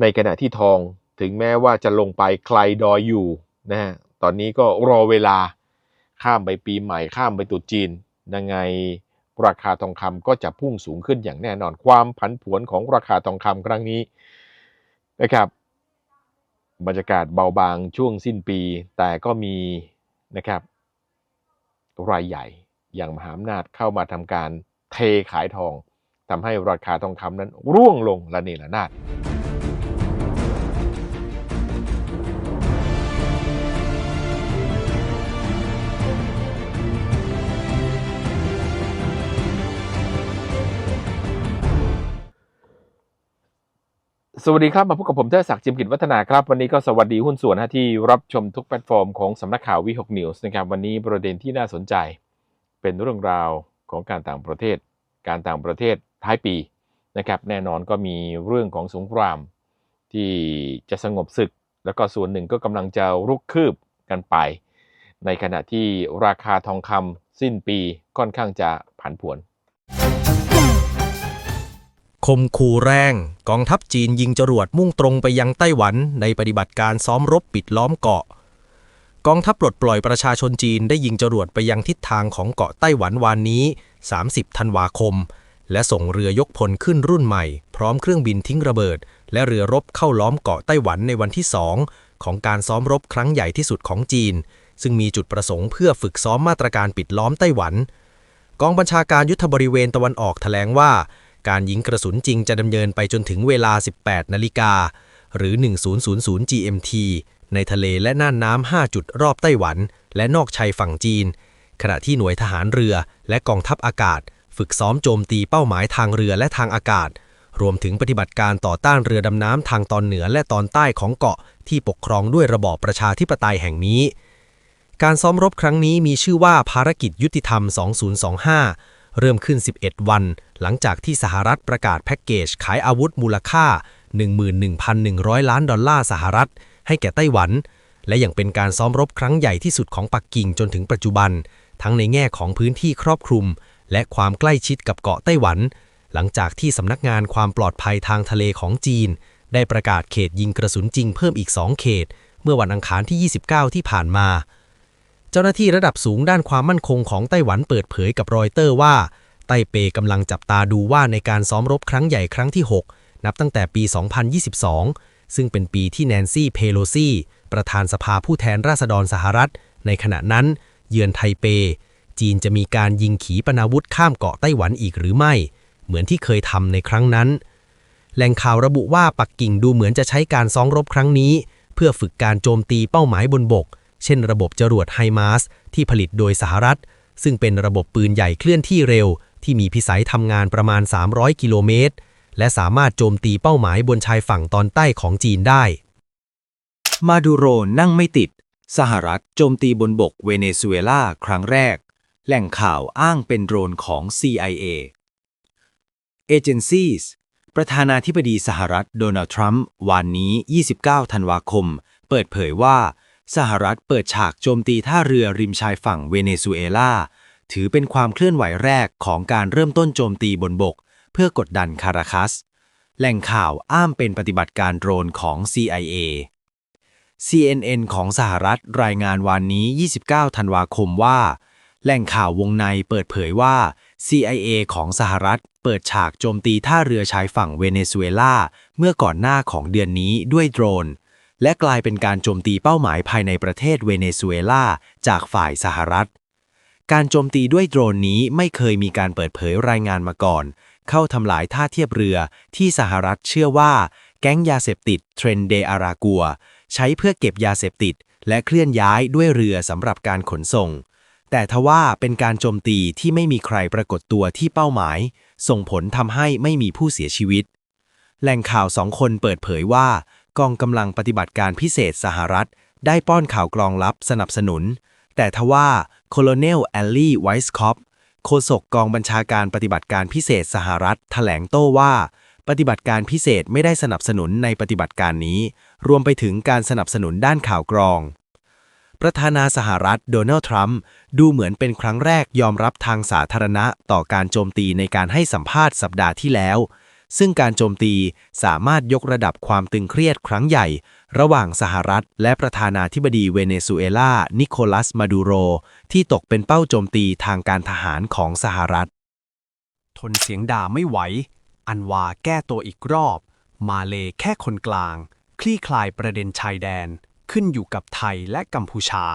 ในขณะที่ทองถึงแม้ว่าจะลงไปไกลดอยอยู่นะฮะตอนนี้ก็รอเวลาข้ามไปปีใหม่ข้ามไปตุจีนยังไงราคาทองคำก็จะพุ่งสูงขึ้นอย่างแน่นอนความผันผวนของราคาทองคำครั้งนี้นะครับบรรยากาศเบาบางช่วงสิ้นปี แต่ก็มีนะครับ รายใหญ่อย่างมหาอำนาจเข้ามาทำการเทขายทองทำให้ราคาทองคำนั้นร่วงลงระเนระนาด สวัสดีครับ มาพบกับผมเทอศักดิ์จิมกิจวัฒนาครับ วันนี้ก็สวัสดีหุ้นส่วนนะที่รับชมทุกแพลตฟอร์มของสำนักข่าววิหกนิวส์นะครับวันนี้ประเด็นที่น่าสนใจ เป็นเรื่องราวของการต่างประเทศ การต่างประเทศท้ายปีนะครับแน่นอนก็มีเรื่องของสงคราม ที่จะสงบศึก แล้วก็ส่วนหนึ่งก็กำลังจะรุกคืบกันไป ในขณะที่ราคาทองคำสิ้นปีค่อนข้างจะผันผวน คมคูแรงกองทัพจีนยิงจรวดมุ่งตรงไปยังไต้หวันในปฏิบัติการซ้อมรบปิดล้อมเกาะ กองทัพปลดปล่อยประชาชนจีนได้ยิงจรวดไปยังทิศทางของเกาะไต้หวันวานนี้ 30 ธันวาคม และส่งเรือยกพลขึ้นรุ่นใหม่ พร้อมเครื่องบินทิ้งระเบิด และเรือรบเข้าล้อมเกาะไต้หวันในวันที่สองของการซ้อมรบครั้งใหญ่ที่สุดของจีน ซึ่งมีจุดประสงค์เพื่อฝึกซ้อมมาตรการปิดล้อมไต้หวัน กองบัญชาการยุทธบริเวณตะวันออกแถลงว่า การยิงกระสุนจริงจะดำเนินไปจนถึงเวลา 18 นาฬิกา หรือ 1000 GMT ในทะเลและน่านน้ำ 5 จุดรอบไต้หวัน และนอกชายฝั่งจีน ขณะที่หน่วยทหารเรือและกองทัพอากาศ ฝึกซ้อมโจมตีเป้าหมายทางเรือและทางอากาศ รวมถึงปฏิบัติการต่อต้านเรือดำน้ำทางตอนเหนือและตอนใต้ของเกาะที่ปกครองด้วยระบอบประชาธิปไตยแห่งนี้ การซ้อมรบครั้งนี้มีชื่อว่าภารกิจยุติธรรม 2025 เริ่มขึ้น 11 วัน หลังจากที่สหรัฐประกาศแพ็กเกจขายอาวุธมูลค่า 11,100 ล้านดอลลาร์สหรัฐ ให้แก่ไต้หวัน และยังเป็นการซ้อมรบครั้งใหญ่ที่สุดของปักกิ่งจนถึงปัจจุบัน ทั้งในแง่ของพื้นที่ครอบคลุม และความใกล้ชิดกับเกาะไต้หวัน หลังจากที่สำนักงานความปลอดภัยทางทะเลของจีน ได้ประกาศเขตยิงกระสุนจริงเพิ่มอีก 2 เขต เมื่อวันอังคารที่ 29 ที่ผ่านมา จ้าหน้าที่ระดับสูงด้านความมั่นคงของไต้หวันเปิดเผยกับรอยเตอร์ว่า ไต้เปกำลังจับตาดูว่าในการซ้อมรบครั้งใหญ่ครั้งที่ 6 นับตั้งแต่ปี 2022 ซึ่งเป็นปีที่แนนซี่ เพโลซีประธานสภาผู้แทนราษฎรสหรัฐ ในขณะนั้น เยือนไทเป จีนจะมีการยิงขีปนาวุธข้ามเกาะไต้หวันอีกหรือไม่ เหมือนที่เคยทำในครั้งนั้น แหล่งข่าวระบุว่าปักกิ่งดูเหมือนจะใช้การซ้อมรบครั้งนี้ เพื่อฝึกการโจมตีเป้าหมายบนบก เช่นระบบจรวดไฮมาสที่ผลิตโดยสหรัฐ ซึ่งเป็นระบบปืนใหญ่เคลื่อนที่เร็ว ที่มีพิสัยทำงานประมาณ 300 กิโลเมตร และสามารถโจมตีเป้าหมายบนชายฝั่งตอนใต้ของจีนได้ มาดูโรนั่งไม่ติด สหรัฐโจมตีบนบกเวเนซุเอลาครั้งแรก แหล่งข่าวอ้างเป็นโดรนของ CIA Agencies ประธานาธิบดีสหรัฐโดนัลด์ทรัมป์วันนี้ 29 ธันวาคม เปิดเผยว่า สหรัฐเปิดฉากโจมตีท่าเรือริมชายฝั่งเวเนซุเอลา ถือเป็นความเคลื่อนไหวแรกของการเริ่มต้นโจมตีบนบก เพื่อกดดันคาราคัส แหล่งข่าวอ้างเป็นปฏิบัติการโดรนของ CIA CNN ของสหรัฐรายงานวันนี้ 29 ธันวาคมว่า แหล่งข่าววงในเปิดเผยว่า CIA ของสหรัฐเปิดฉากโจมตีท่าเรือชายฝั่งเวเนซุเอลาเมื่อก่อนหน้าของเดือนนี้ด้วยโดรน และกลายเป็นการโจมตีเป้าหมายภายในประเทศเวเนซุเอลาจากฝ่ายสหรัฐ การโจมตีด้วยโดรนนี้ไม่เคยมีการเปิดเผยรายงานมาก่อน เข้าทำลายท่าเทียบเรือที่สหรัฐเชื่อว่า แก๊งยาเสพติดเทรนเดอารากัว ใช้เพื่อเก็บยาเสพติด และเคลื่อนย้ายด้วยเรือสำหรับการขนส่ง แต่ทว่าเป็นการโจมตีที่ไม่มีใครปรากฏตัวที่เป้าหมาย ส่งผลทำให้ไม่มีผู้เสียชีวิตแหล่งข่าวสองคนเปิดเผยว่า กองกำลังปฏิบัติการพิเศษสหรัฐ ได้ป้อนข่าวกรองลับสนับสนุน แต่ทว่าโคโลเนลแอลลี่ไวส์คอปโฆษกกองบัญชาการปฏิบัติการพิเศษสหรัฐแถลงโต้ว่า ปฏิบัติการพิเศษไม่ได้สนับสนุนในปฏิบัติการนี้ รวมไปถึงการสนับสนุนด้านข่าวกรอง ประธานาสหรัฐโดนัลด์ทรัมป์ดูเหมือนเป็นครั้งแรกยอมรับทางสาธารณะต่อการโจมตีในการให้สัมภาษณ์สัปดาห์ที่แล้ว ซึ่งการโจมตีสามารถยกระดับความตึงเครียดครั้งใหญ่ ระหว่างสหรัฐ และประธานาธิบดีเวเนซุเอลา นิโคลัส มาดูโร ที่ตกเป็นเป้าโจมตีทางการทหารของสหรัฐ ทนเสียงด่าไม่ไหว อันวาแก้ตัวอีกรอบ มาเลแค่คนกลาง คลี่คลายประเด็นชายแดน ขึ้นอยู่กับไทยและกัมพูชา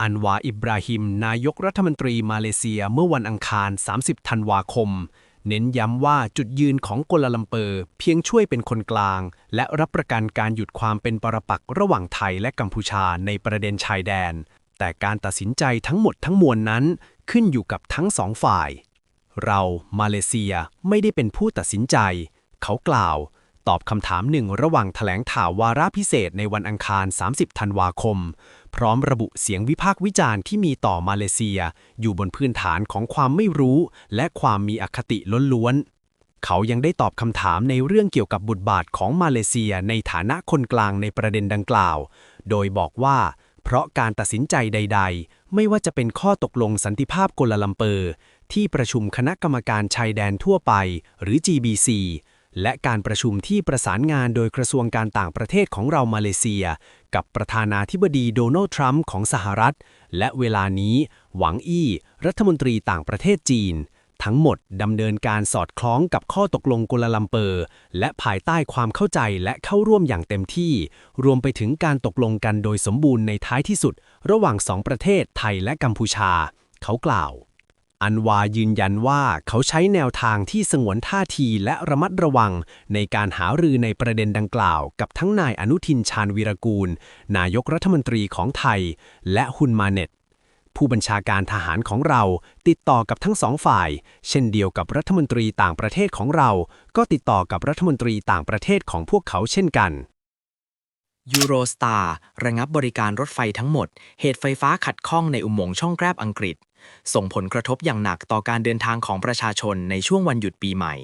อันวาอิบราฮิม นายกรัฐมนตรีมาเลเซียเมื่อวันอังคาร 30 ธันวาคม เน้นย้ำว่าจุดยืนของกลาลัมเปอร์เพียงช่วยเป็นคนกลาง และรับประกันการหยุดความเป็นปรปักษ์ระหว่างไทยและกัมพูชาในประเด็นชายแดน แต่การตัดสินใจทั้งหมดทั้งมวลนั้น ขึ้นอยู่กับทั้งสองฝ่าย เรามาเลเซียไม่ได้เป็นผู้ตัดสินใจ เขากล่าว ตอบคำถามหนึ่งระหว่างแถลงข่าววาระพิเศษในวันอังคาร 30 ธันวาคม พร้อมระบุเสียงวิพากษ์วิจารณ์ที่มีต่อมาเลเซีย อยู่บนพื้นฐานของความไม่รู้ และความมีอคติล้วนๆ เขายังได้ตอบคำถามในเรื่องเกี่ยวกับบทบาทของมาเลเซียในฐานะคนกลางในประเด็นดังกล่าว โดยบอกว่า เพราะการตัดสินใจใด ๆ ไม่ว่าจะเป็นข้อตกลงสันติภาพกลาลัมเปอร์ ที่ประชุมคณะกรรมการชายแดนทั่วไป หรือ GBC และการประชุมที่ประสานงานโดยกระทรวงการต่างประเทศของเรามาเลเซีย กับประธานาธิบดีโดนัลด์ทรัมป์ของสหรัฐ และเวลานี้หวังอี้ รัฐมนตรีต่างประเทศจีน ทั้งหมดดำเนินการสอดคล้องกับข้อตกลงกัวลาลัมเปอร์ และภายใต้ความเข้าใจและเข้าร่วมอย่างเต็มที่ รวมไปถึงการตกลงกันโดยสมบูรณ์ในท้ายที่สุด ระหว่างสองประเทศไทยและกัมพูชา เขากล่าว อันวายืนยันว่าเขาใช้แนวทางที่สงวนท่าทีและระมัดระวัง ในการหารือในประเด็นดังกล่าว กับทั้งนายอนุทินชาญวีรกูล นายกรัฐมนตรีของไทย และฮุนมาเน็ต ผู้บัญชาการทหารของเราติดต่อกับทั้งสองฝ่าย เช่นเดียวกับรัฐมนตรีต่างประเทศของเรา ก็ติดต่อกับรัฐมนตรีต่างประเทศของพวกเขาเช่นกันยูโรสตาร์ระงับบริการรถไฟทั้งหมด เหตุไฟฟ้าขัดข้องในอุโมงค์ช่องแคบอังกฤษ ส่งผลกระทบอย่างหนักต่อการเดินทางของประชาชนในช่วงวันหยุดปีใหม่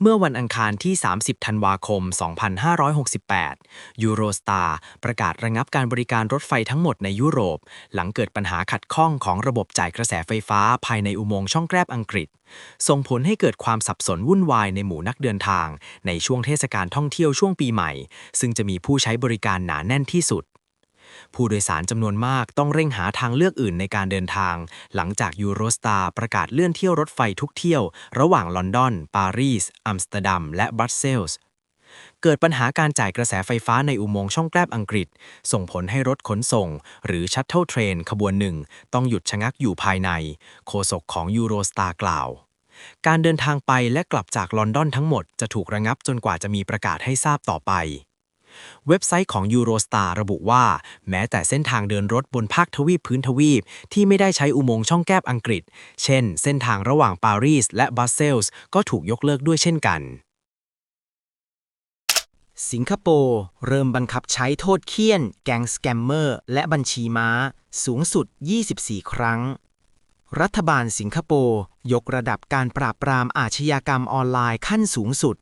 เมื่อวันอังคารที่ 30 ธันวาคม 2568 ยูโรสตาร์ประกาศระงับการบริการรถไฟทั้งหมดในยุโรป หลังเกิดปัญหาขัดข้องของระบบจ่ายกระแสไฟฟ้าภายในอุโมงค์ช่องแคบอังกฤษ ส่งผลให้เกิดความสับสนวุ่นวายในหมู่นักเดินทาง ในช่วงเทศกาลท่องเที่ยวช่วงปีใหม่ ซึ่งจะมีผู้ใช้บริการหนาแน่นที่สุด ผู้โดยสารจำนวนมากต้องเร่งหาทางเลือกอื่นในการเดินทาง หลังจากยูโรสตาร์ประกาศเลื่อนเที่ยวรถไฟทุกเที่ยว ระหว่างลอนดอน ปารีส อัมสเตอร์ดัม และบรัสเซลส์เกิดปัญหาการจ่ายกระแสไฟฟ้าในอุโมงค์ช่องแคบอังกฤษ ส่งผลให้รถขนส่ง หรือชัตเทิลเทรนขบวนหนึ่ง ต้องหยุดชะงักอยู่ภายใน โฆษกของยูโรสตาร์กล่าว การเดินทางไปและกลับจากลอนดอนทั้งหมดจะถูกระงับจนกว่าจะมีประกาศให้ทราบต่อไป เว็บไซต์ของ Eurostar ระบุว่า แม้แต่เส้นทางเดินรถบนภาคทวีปพื้นทวีป ที่ไม่ได้ใช้อุโมงค์ช่องแคบอังกฤษ เช่น เส้นทางระหว่างปารีสและบรัสเซลส์ก็ถูกยกเลิกด้วยเช่นกัน สิงคโปร์เริ่มบังคับใช้โทษเคี่ยน แก๊งสแกมเมอร์ และบัญชีม้า สูงสุด 24 ครั้งรัฐบาลสิงคโปร์ยกระดับการปราบปรามอาชญากรรมออนไลน์ขั้นสูงสุด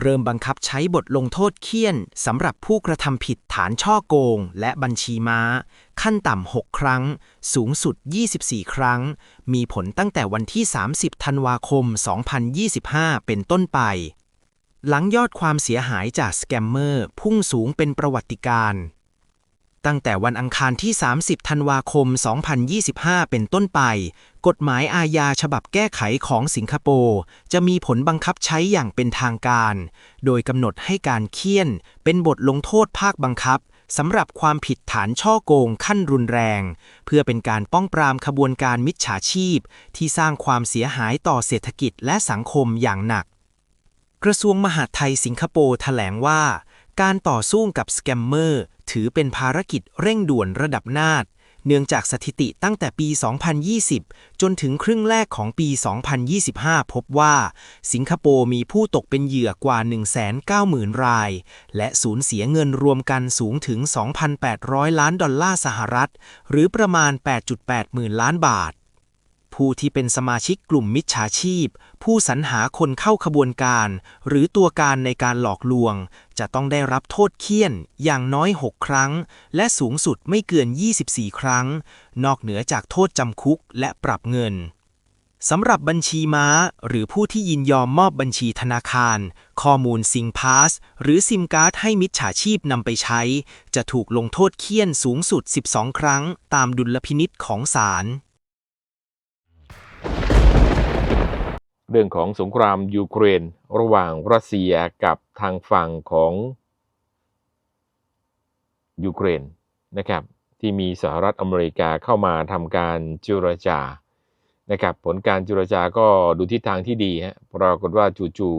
เริ่มบังคับใช้บทลงโทษเคี่ยนสำหรับผู้กระทำผิดฐานช่อโกง และบัญชีม้า ขั้นต่ำ 6 ครั้ง สูงสุด 24 ครั้ง มีผลตั้งแต่วันที่ 30 ธันวาคม 2025 เป็นต้นไป หลังยอดความเสียหายจากสแกมเมอร์พุ่งสูงเป็นประวัติการณ์ ตั้งแต่วันอังคารที่ 30 ธันวาคม 2025 เป็นต้นไป กฎหมายอาญาฉบับแก้ไขของสิงคโปร์จะมีผลบังคับใช้อย่างเป็นทางการ โดยกำหนดให้การเคี่ยน เป็นบทลงโทษภาคบังคับสำหรับความผิดฐานช่อโกงขั้นรุนแรง เพื่อเป็นการป้องปรามขบวนการมิจฉาชีพ ที่สร้างความเสียหายต่อเศรษฐกิจและสังคมอย่างหนัก กระทรวงมหาดไทยสิงคโปร์แถลงว่า การต่อสู้กับสแกมเมอร์ถือเป็นภารกิจเร่งด่วนระดับนาถเนื่องจากสถิติตั้งแต่ปี 2020 จนถึงครึ่งแรกของปี 2025 พบว่า สิงคโปร์มีผู้ตกเป็นเหยื่อกว่า 190,000 ราย และสูญเสียเงินรวมกันสูงถึง 2,800 ล้านดอลลาร์สหรัฐ หรือประมาณ 8.8 หมื่นล้านบาท ผู้ที่เป็นสมาชิกกลุ่มมิจฉาชีพ ผู้สรรหาคนเข้าขบวนการ หรือตัวการในการหลอกลวง จะต้องได้รับโทษเคี่ยนอย่างน้อย 6 ครั้ง และสูงสุดไม่เกิน 24 ครั้ง นอกเหนือจากโทษจำคุกและปรับเงินสำหรับบัญชีม้า หรือผู้ที่ยินยอมมอบบัญชีธนาคาร ข้อมูลซิงพาสหรือซิมการ์ดให้มิจฉาชีพนำไปใช้ จะถูกลงโทษเคี่ยนสูงสุด 12 ครั้ง ตามดุลพินิษของศาล เรื่องของสงครามยูเครน ระหว่างรัสเซียกับทางฝั่งของยูเครนนะครับที่มีสหรัฐอเมริกาเข้ามาทำการเจรจานะครับผลการเจรจาก็ดูทิศทางที่ดีฮะปรากฏว่าจู่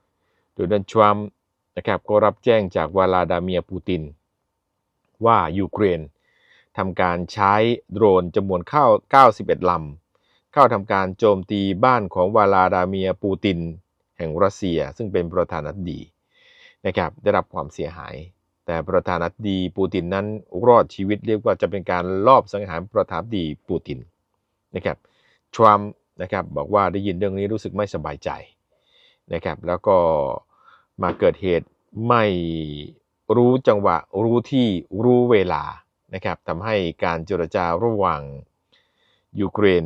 ๆโดนัลด์ทรัมป์นะครับก็รับแจ้งจากวลาดาเมียปูติน ว่ายูเครนทำการใช้โดรนจำนวนเข้า91ลำ เข้าทำการโจมตีบ้านของวลาดาเมียปูติน แห่งรัสเซีย ซึ่งเป็นประธานาธิบดีนะครับได้รับความเสียหาย แต่ประธานาธิบดีปูตินนั้นรอดชีวิตเรียกว่าจะเป็นการลอบสังหารประธานาธิบดีปูตินนะครับทรัมป์นะครับบอกว่าได้ยินเรื่องนี้รู้สึกไม่สบายใจนะครับแล้วก็มาเกิดเหตุไม่รู้จังหวะรู้ที่รู้เวลานะครับทำให้การเจรจาระหว่างยูเครน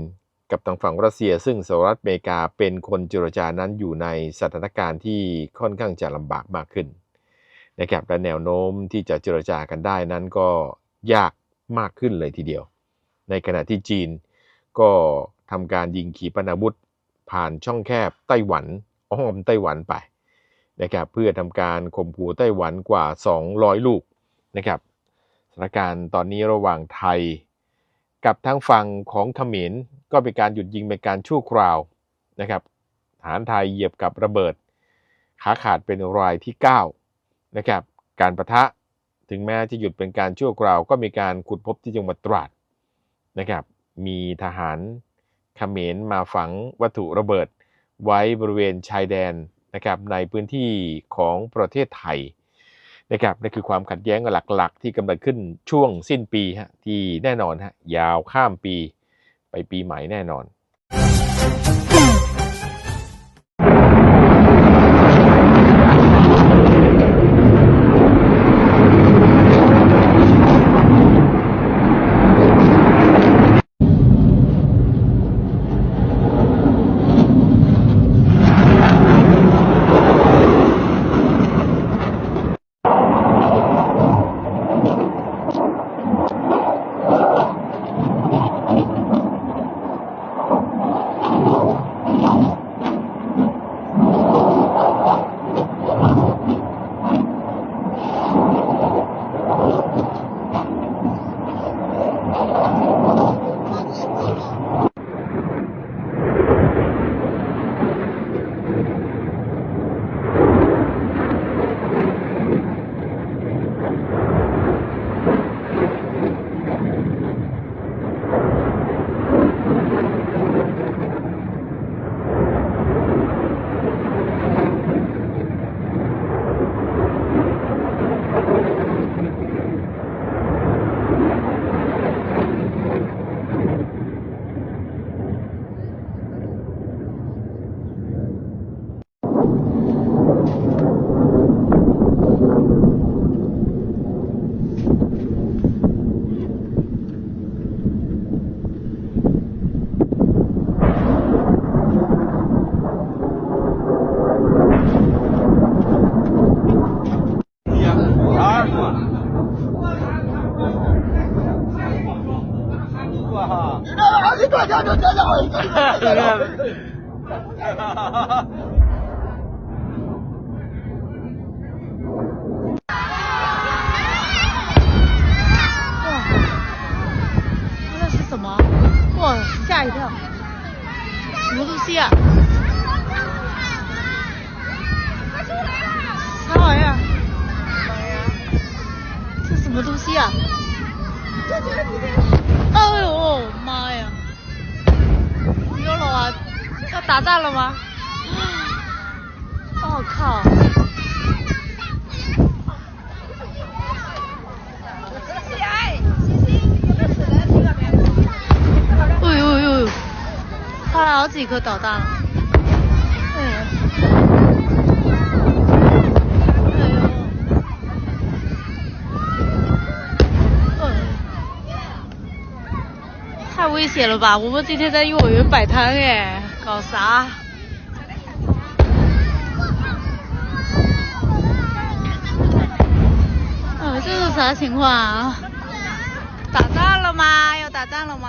กับทางฝั่งรัสเซีย ซึ่งสหรัฐอเมริกาเป็นคนเจรจานั้นอยู่ในสถานการณ์ที่ค่อนข้างจะลำบากมากขึ้นนะครับและแนวโน้มที่จะเจรจากันได้นั้นก็ยากมากขึ้นเลยทีเดียว ในขณะที่จีนก็ทำการยิงขีปนาวุธ ผ่านช่องแคบไต้หวันอ้อมไต้หวันไปนะครับเพื่อทำการข่มขู่ไต้หวันกว่า 200 ลูกนะครับสถานการณ์ตอนนี้ระหว่างไทย กับทางฝั่งของเขมรก็เป็นการหยุดยิงเป็นการชั่วคราวนะครับทหารไทยเหยียบกับระเบิดขาขาดเป็นรายที่9นะครับการประทะถึงแม้จะหยุดเป็นการชั่วคราว ก็มีการขุดพบที่จังหวัดตราดนะครับมีทหารเขมรมาฝังวัตถุระเบิดไว้บริเวณชายแดนนะครับในพื้นที่ของประเทศไทย นะครับนั่นคือความขัดแย้งหลักๆ ที่กำลังขึ้นช่วงสิ้นปีฮะที่แน่นอนฮะยาวข้ามปีไปปีใหม่แน่นอน 好几颗导弹了。哎呀！哎呦！哎太危险了吧？我们今天在幼儿园摆摊哎，搞啥？啊，这是啥情况啊？打仗了吗？要打仗了吗？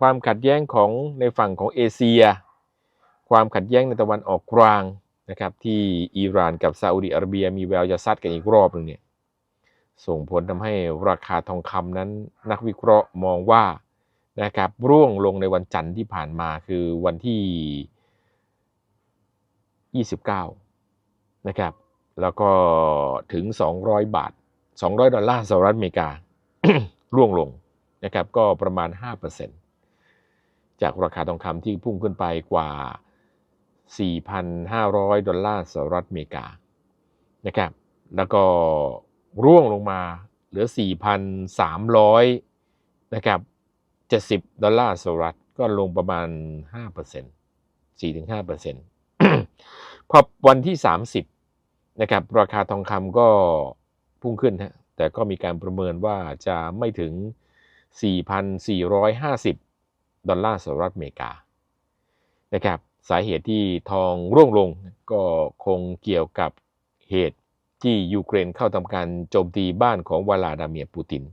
ความขัดแย้งของในฝั่งของเอเชีย ความขัดแย้งในตะวันออกกลางนะครับที่อิหร่านกับซาอุดิอาระเบียมีแววจะซัดกันอีกรอบหนึ่งเนี่ยส่งผลทำให้ราคาทองคำนั้นนักวิเคราะห์มองว่านะครับร่วงลงในวันจันทร์ที่ผ่านมาคือวันที่ 29 นะครับ แล้วก็ถึง 200 บาท 200 ดอลลาร์สหรัฐอเมริกา ร่วงลงนะครับก็ประมาณ 5% จากราคาทองคำที่พุ่งขึ้นไปกว่า 4,500 ดอลลาร์สหรัฐอเมริกานะครับแล้วก็ร่วงลงมาเหลือ 4,300นะครับ70 ดอลลาร์สหรัฐก็ลงประมาณ 5% 4-5%พอวันที่ 30นะครับราคาทองคำก็พุ่งขึ้นฮะแต่ก็มีการประเมินว่าจะไม่ถึง 4,450 ดอลลาร์สหรัฐอเมริกานะครับสาเหตุที่ทองร่วงลงก็คงเกี่ยวกับเหตุที่ยูเครนเข้าทำการโจมตีบ้านของวลาดาเมียร์ปูติน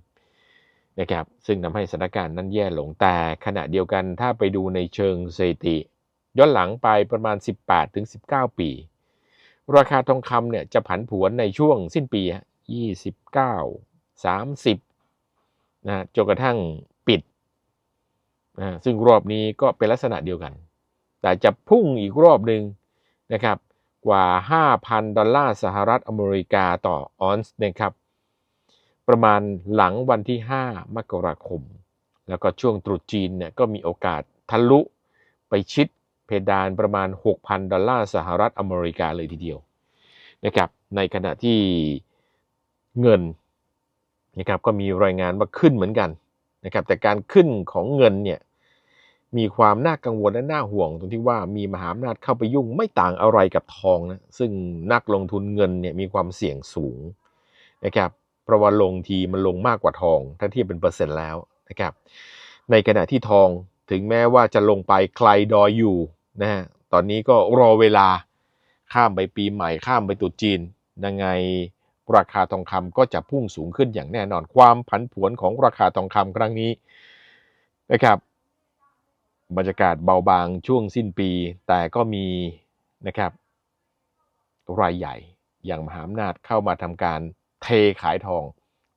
นะครับซึ่งทำให้สถานการณ์นั้นแย่ลงแต่ขณะเดียวกันถ้าไปดูในเชิงสถิติ ย้อนหลังไปประมาณ 18-19 ปี ราคาทองคำเนี่ยจะผันผวนในช่วงสิ้นปี 29 30นะจนกระทั่ง นะซึ่งรอบนี้ก็เป็นลักษณะเดียวกัน แต่จะพุ่งอีกรอบหนึ่งนะครับกว่า 5,000 ดอลลาร์สหรัฐอเมริกาต่อออนซ์นะครับประมาณหลังวันที่ 5 มกราคม แล้วก็ช่วงตรุษจีนเนี่ยก็มีโอกาสทะลุไปชิดเพดานประมาณ 6,000 ดอลลาร์สหรัฐอเมริกาเลยทีเดียวนะครับในขณะที่เงินนะครับก็มีรายงานว่าขึ้นเหมือนกันนะครับแต่การขึ้นของเงินเนี่ย มีความน่ากังวลและน่าห่วงตรงที่ว่ามีมหาอำนาจเข้าไปยุ่งไม่ต่างอะไรกับทองนะซึ่งนักลงทุนเงินเนี่ยมีความเสี่ยงสูงนะครับเพราะว่าลงทีมันลงมากกว่าทอง ถ้าเทียบเป็นเปอร์เซ็นต์แล้วนะครับในขณะที่ทองถึงแม้ว่าจะลงไปไกลดอยอยู่นะฮะตอนนี้ก็รอเวลาข้ามไปปีใหม่ข้ามไปตุจีนยังไงราคาทองคำก็จะพุ่งสูงขึ้นอย่างแน่นอนความผันผวนของราคาทองคำครั้งนี้นะครับ บรรยากาศเบาบางช่วงสิ้นปี แต่ก็มีนะครับ รายใหญ่อย่างมหาอำนาจเข้ามาทำการเทขายทอง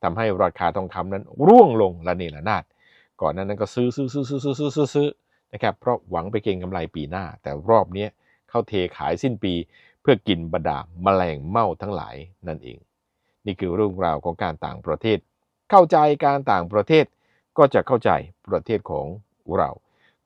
ทำให้ราคาทองคำนั้นร่วงลงระเนระนาดก่อนหนานั้นก็ซื้อซื้อซื้อซื้อซื้อซื้อซื้อซื้อนะครับเพราะหวังไปเก็งกำไรปีหน้า แต่รอบนี้เข้าเทขายสิ้นปี เพื่อกินบรรดาแมลงเม่าทั้งหลายนั่นเอง นี่คือเรื่องราวของการต่างประเทศ เข้าใจการต่างประเทศก็จะเข้าใจประเทศของเรา